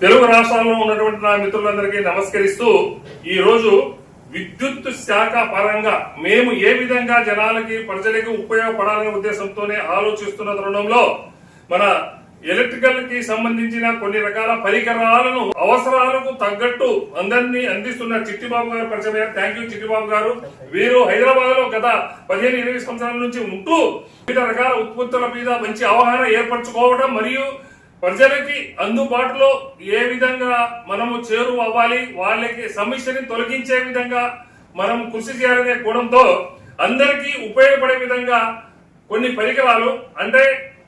తెలుగు రాష్ట్రాల్లో ఉన్నటువంటి నా మిత్రులందరికీ నమస్కరిస్తూ ఈ రోజు విద్యుత్ శాఖ పరంగా మేము ఏ విధంగా జనాలకి ప్రజలకి ఉపయోగపడాలనే ఉద్దేశంతోనే ఆలోచిస్తున్న తరుణంలో మన ఎలక్ట్రికల్కి సంబంధించిన కొన్ని రకాల పరికరాలను అవసరాలకు తగ్గట్టు అందరినీ అందిస్తున్న చిట్టిబాబు గారు పరిచయం థ్యాంక్ యూ చిట్టిబాబు గారు. వీరు హైదరాబాద్లో గత పదిహేను ఇరవై సంవత్సరాల నుంచి ఉంటూ వివిధ రకాల ఉత్పత్తుల మీద మంచి అవగాహన ఏర్పరచుకోవడం మరియు ప్రజలకి అందుబాటులో ఏ విధంగా మనము చేరువ అవ్వాలి వాళ్ళకి సమస్యని తొలగించే విధంగా మనం కృషి చేయాలనే కోణంతో అందరికీ ఉపయోగపడే విధంగా కొన్ని పరికరాలు అంటే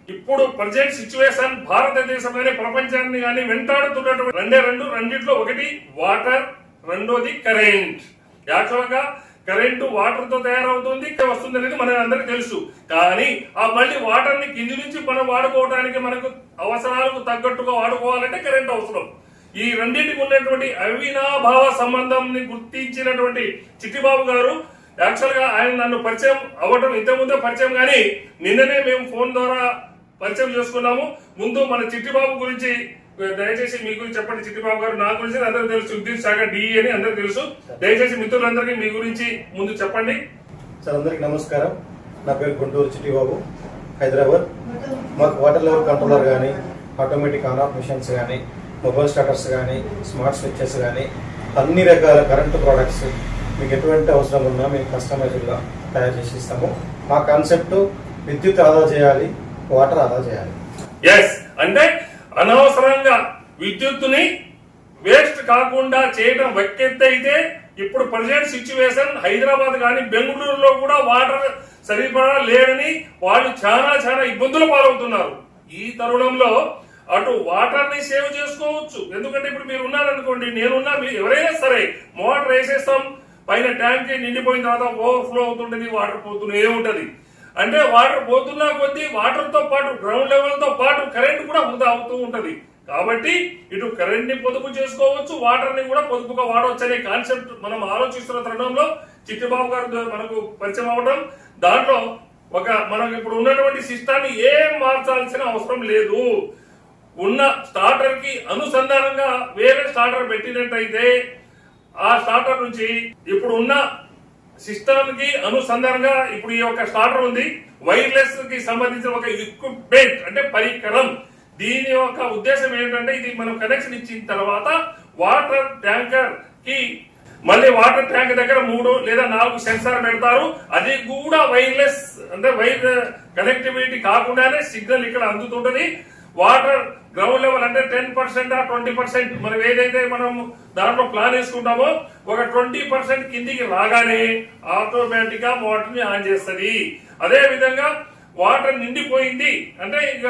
ఇప్పుడు ప్రజెంట్ సిచ్యువేషన్ భారతదేశం కానీ ప్రపంచాన్ని కానీ వెంటాడుతున్నటువంటి రెండే రెండు రెండిట్లో ఒకటి వాటర్ రెండోది కరెంట్. యాక్చువల్గా కరెంటు వాటర్తో తయారవుతుంది ఇక్కడ వస్తుంది అనేది మన అందరికి తెలుసు. కానీ ఆ మళ్ళీ వాటర్ని కింది నుంచి మనం వాడుకోవడానికి మనకు అవసరాలకు తగ్గట్టుగా వాడుకోవాలంటే కరెంట్ అవసరం. ఈ రెండింటికి ఉన్నటువంటి అవినాభావ సంబంధం గుర్తించినటువంటి చిట్టిబాబు గారు యాక్చువల్గా ఆయన నన్ను పరిచయం అవ్వటం ఇంతకుముందే పరిచయం కానీ నిన్ననే మేము ఫోన్ ద్వారా పరిచయం చేసుకున్నాము. ముందు మన చిట్టిబాబు గురించి దయచేసి మీ గురించి చెప్పండి చిట్టిబాబు గారు నా గురించి అందరికీ తెలుసు. విద్యుత్ శాఖ డిఈ అని అందరికీ తెలుసు. దయచేసి మిత్రులందరికీ మీ గురించి ముందు చెప్పండి. సార్ అందరికి నమస్కారం. నా పేరు గుంటూరు చిట్టిబాబు. హైదరాబాద్. మాకు వాటర్ లెవెల్ కంట్రోలర్ కానీ ఆటోమేటిక్ ఆన్ ఆఫ్ మిషన్స్ కానీ మొబైల్ స్టార్టర్స్ కానీ స్మార్ట్ స్విచ్చెస్ కానీ అన్ని రకాల కరెంటు ప్రోడక్ట్స్ మీకు ఎటువంటి అవసరం ఉన్నా మేము కస్టమైజ్డ్గా తయారు చేసి ఇస్తాము. మా కాన్సెప్ట్ విద్యుత్ ఆదా చేయాలి వాటర్ ఆదా చేయాలి. ఎస్ అంటే అనవసరంగా విద్యుత్తుని వేస్ట్ కాకుండా చేయడం వ్యక్తి అయితే ఇప్పుడు ప్రజెంట్ సిచ్యువేషన్ హైదరాబాద్ కానీ బెంగళూరులో కూడా వాటర్ సరిపడా లేదని వాళ్ళు చాలా చాలా ఇబ్బందులు పాలవుతున్నారు. ఈ తరుణంలో అటు వాటర్ని సేవ్ చేసుకోవచ్చు. ఎందుకంటే ఇప్పుడు మీరు ఉన్నారనుకోండి నేనున్నా మీరు ఎవరైనా సరే మోటార్ వేసేస్తాం. పైన ట్యాంక్ నిండిపోయిన తర్వాత ఓవర్ఫ్లో అవుతుంటది వాటర్ పోతూనే ఉంటుంది. అంటే వాటర్ పోతున్నా కొద్దీ వాటర్తో పాటు గ్రౌండ్ లెవెల్తో పాటు కరెంట్ కూడా వృధా అవుతూ ఉంటుంది. కాబట్టి ఇటు కరెంట్ని పొదుపు చేసుకోవచ్చు వాటర్ని కూడా పొదుపుగా వాడవచ్చు అనే కాన్సెప్ట్ మనం ఆలోచిస్తున్న తరుణంలో చిట్టిబాబు గారు మనకు పరిచయం అవ్వడం దాంట్లో ఒక మనం ఇప్పుడు ఉన్నటువంటి సిస్టాన్ని ఏం మార్చాల్సిన అవసరం లేదు. ఉన్న స్టార్టర్కి అనుసంధానంగా వేరే స్టార్టర్ పెట్టినట్టయితే ఆ స్టార్టర్ నుంచి ఇప్పుడు ఉన్న సిస్టమ్కి అనుసంధానంగా ఇప్పుడు ఈ యొక్క స్టార్టర్ ఉంది. వైర్లెస్కి సంబంధించిన ఒక ఎక్విప్మెంట్ అంటే పరికరం. దీని యొక్క ఉద్దేశం ఏంటంటే ఇది మనం కనెక్షన్ ఇచ్చిన తర్వాత వాటర్ ట్యాంకర్కి మళ్ళీ వాటర్ ట్యాంక్ దగ్గర మూడు లేదా నాలుగు సెన్సార్ పెడతారు. అది కూడా వైర్లెస్ అంటే వైర్ కనెక్టివిటీ కాకుండానే సిగ్నల్ ఇక్కడ అందుతుంటది. వాటర్ గ్రౌండ్ లెవెల్ అంటే టెన్ పర్సెంట్ ట్వంటీ పర్సెంట్ మనం ఏదైతే మనం దాంట్లో ప్లాన్ వేసుకుంటామో ఒక ట్వంటీ పర్సెంట్ కిందికి రాగానే ఆటోమేటిక్గా మోటార్ని ఆన్ చేస్తుంది. అదే విధంగా వాటర్ నిండిపోయింది అంటే ఇక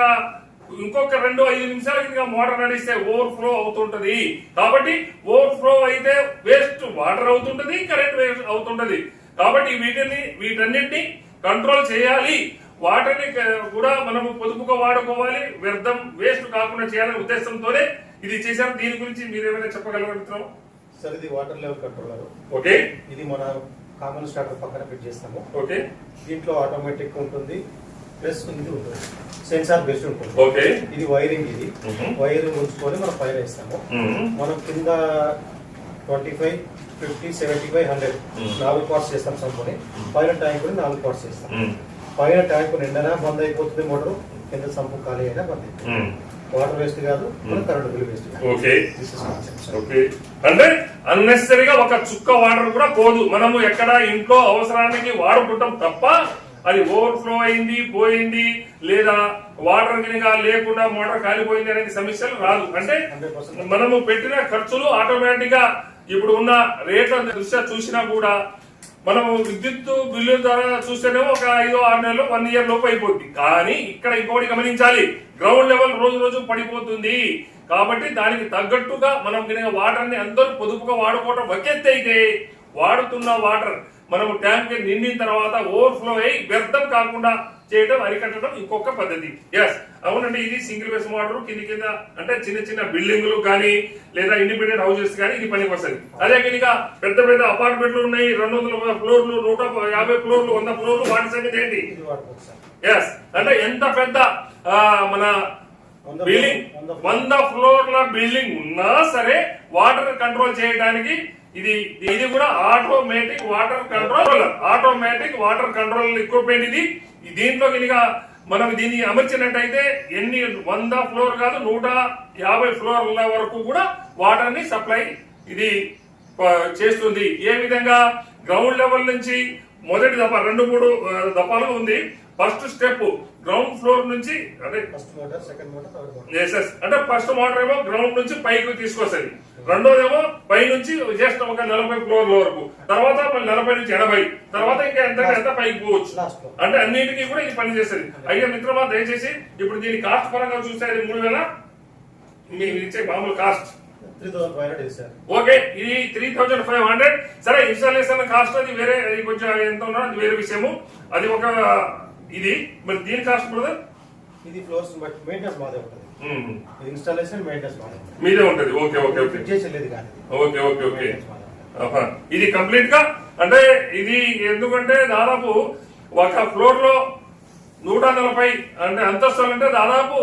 ఇంకొక రెండు ఐదు నిమిషాల కింద మోటార్ నడిస్తే ఓవర్ ఫ్లో అవుతుంటది. కాబట్టి ఓవర్ ఫ్లో అయితే వేస్ట్ వాటర్ అవుతుంటది కరెంట్ వేస్ట్ అవుతుంటది. కాబట్టి వీటిని వీటన్నిటిని కంట్రోల్ చేయాలి. వాటర్ని కూడా మనము పొదుపుగా వాడుకోవాలి వ్యర్థం వేస్ట్ కాకుండా చేయాలనే ఉద్దేశంతోనే ఇది చేశారు. దీని గురించి మీరు ఏమైనా చెప్పగలరు మిత్రం? సార్ ఇది వాటర్ లెవెల్ కంట్రోలర్ ఓకే. ఇది మన కామన్ స్టార్టర్ పక్కన ఫిట్ చేస్తాము. ఓకే. దీంట్లో ఆటోమేటిక్ ఉంటుంది ప్లస్ ఇది ఉంటుంది. సెన్సార్ బేస్డ్ ఉంటుంది. ఓకే. ఇది వైరింగ్ ఇది. వైరింగ్ ఉంచుకొని మనం పైన వేస్తాము. మనం కింద twenty five fifty seventy five hundred. నాలుగు పార్ట్స్ చేస్తాం సంపుని పైన ట్యాంక్ కూడా నాలుగు పార్ట్స్ చేస్తాం. పైన ట్యాంక్ నిండనా బంద్ అయిపోతుంది మోటార్ కింద సంపు ఖాళీ అయినా బంద్ అయిపోతుంది. వాటర్ వేస్ట్ కాదు మన కరెంట్ బిల్ వేస్ట్ కాదు. ఓకే. ఓకే అంటే అన్నెసరీగా ఒక చుక్క వాటర్ కూడా పోదు. మనము ఎక్కడ ఇంట్లో అవసరానికి వాడుకుంటాం తప్ప అది ఓవర్ఫ్లో అయింది పోయింది లేదా వాటర్ గినిగా లేకుండా మోటార్ కాలిపోయింది అనేది సమస్యలు రాదు. అంటే 100%. మనము పెట్టిన ఖర్చులు ఆటోమేటిక్గా ఇప్పుడు ఉన్న రేట్ల దృష్ట్యా చూసినా కూడా మనం విద్యుత్ బిల్లు ద్వారా చూస్తేనేమో ఒక ఐదో ఆరు నెలలు వన్ ఇయర్ లోపు అయిపోద్ది. కానీ ఇక్కడ ఇంకోటి గమనించాలి. గ్రౌండ్ లెవెల్ రోజు రోజు పడిపోతుంది. కాబట్టి దానికి తగ్గట్టుగా మనం కనుక వాటర్ని అందరూ పొదుపుగా వాడుకోవడం ఒకెత్తి అయితే వాడుతున్న వాటర్ మనం ట్యాంక్ నిండిన తర్వాత ఓవర్ఫ్లో అయి వ్యర్థం కాకుండా చేయడం అరికట్టడం ఇంకొక పద్ధతి. ఎస్ అవునండి ఇది సింగిల్ బేస్ మోటార్ కింద కింద అంటే చిన్న చిన్న బిల్డింగులు కానీ లేదా ఇండిపెండెంట్ హౌసెస్ కానీ ఇది పనికి వస్తుంది. అదే కనుక పెద్ద పెద్ద అపార్ట్మెంట్లు ఉన్నాయి రెండు వందల ఫ్లోర్లు నూట యాభై ఫ్లోర్లు వంద ఫ్లోర్లు వాటి సంగతి ఏంటి? ఎస్ అంటే ఎంత పెద్ద మన బిల్డింగ్. వంద ఫ్లోర్ల బిల్డింగ్ ఉన్నా సరే వాటర్ కంట్రోల్ చేయడానికి ఇది ఇది కూడా automatic water control. Automatic water control equipment ఇది. దీంట్లో కనుక మనం దీన్ని అమర్చినట్టయితే ఎన్ని వంద ఫ్లోర్ కాదు నూట యాభై ఫ్లోర్ల వరకు కూడా వాటర్ని సప్లై ఇది ప- చేస్తుంది. ఏ విధంగా? గ్రౌండ్ లెవెల్ నుంచి మొదటి దఫా రెండు మూడు ఆ, దఫాలు ఉంది. ఫస్ట్ స్టెప్ గ్రౌండ్ ఫ్లోర్ నుంచి అంటే first motor second motor third అంటే ఫస్ట్ మోటార్ ఏమో గ్రౌండ్ నుంచి పైకి తీసుకొస్తుంది. రెండోదేమో పై నుంచి జస్ట్ ఒక నలభై ఫ్లోర్ల వరకు. తర్వాత మళ్ళీ నలభై నుంచి ఎనభై. తర్వాత ఇంకా ఎంత ఎంత పైకి పోవచ్చు. అంటే అన్నిటికీ కూడా ఇది పనిచేస్తుంది అయ్యా మిత్రమా దయచేసి ఇప్పుడు దీని కాస్ట్ పరంగా చూస్తే ఇది మూడు వేల మీరు ఇచ్చే మామూలు cost. Three thousand five hundred sir okay ఇది త్రీ థౌజండ్ ఫైవ్ హండ్రెడ్. సరే ఇన్స్టాలేషన్ కాస్ట్ అది వేరే అది కొంచెం ఎంత ఉన్నా అది వేరే విషయము. అది ఒక ఇది మరి దీని కాస్ట్ బ్రదర్ ఇది ఫ్లోర్స్ బట్టి మెయింటెనెన్స్ బాగా ఉంటుంది. ఇన్స్టాలేషన్ మెయింటెనెన్స్ బాగా మీదే ఉంటది. Okay okay okay. ఫిట్ చేసి వెళ్ళేది కానీ ఓకే ఓకే ఓకే. ఇది కంప్లీట్గా? అంటే ఇది ఎందుకంటే దాదాపు ఒక ఫ్లోర్లో నూట నలభై అంటే అంతస్తులు అంటే దాదాపు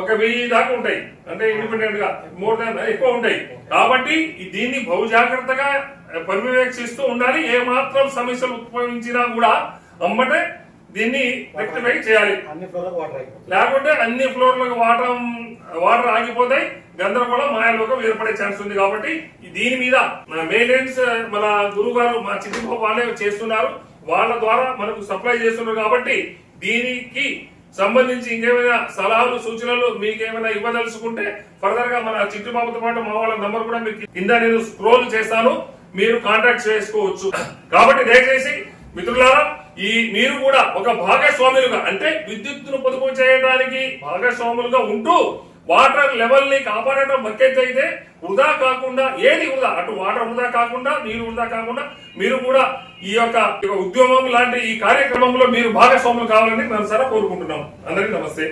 ఒక వెయ్యి దాకా ఉంటాయి. అంటే ఇండిపెండెంట్గా. మోర్ దాన్ ఎక్కువ ఉంటాయి. కాబట్టి దీన్ని బహు జాగ్రత్తగా పర్యవేక్షిస్తూ ఉండాలి. ఏ మాత్రం సమస్యలు ఉద్భవించినా కూడా అమ్మటే దీన్ని రెక్టిఫై చేయాలి. అన్ని లేకుంటే అన్ని ఫ్లోర్లకు వాటర్ వాటర్ ఆగిపోతాయి గందరగోళం మాయాలోకం ఏర్పడే ఛాన్స్ ఉంది కాబట్టి దీని మీద మన మెయింటెనెన్స్ మన గురువు గారు మా చిట్టి వాళ్ళే చేస్తున్నారు. వాళ్ళ ద్వారా మనకు సప్లై చేస్తున్నారు కాబట్టి దీనికి సంబంధించి ఇంకేమైనా సలహాలు సూచనలు మీకు ఏమైనా ఇవ్వదలుచుకుంటే ఫర్దర్గా మన చిట్టు బాబుతో పాటు మా వాళ్ళ నంబర్ కూడా మీకు కింద నేను స్క్రోల్ చేస్తాను. మీరు కాంటాక్ట్ చేసుకోవచ్చు. కాబట్టి దయచేసి మిత్రులారా ఈ మీరు కూడా ఒక భాగస్వాములుగా అంటే విద్యుత్తును పొదుపు చేయడానికి భాగస్వాములుగా ఉంటూ వాటర్ లెవెల్ని కాపాడటం మక్కెత్తు అయితే వృధా కాకుండా ఏది వృధా అటు వాటర్ వృధా కాకుండా నీరు వృధా కాకుండా మీరు కూడా ఈ యొక్క ఉద్యమం లాంటి ఈ కార్యక్రమంలో మీరు భాగస్వాములు కావాలని మేము సరే కోరుకుంటున్నాం. అందరికీ నమస్తే.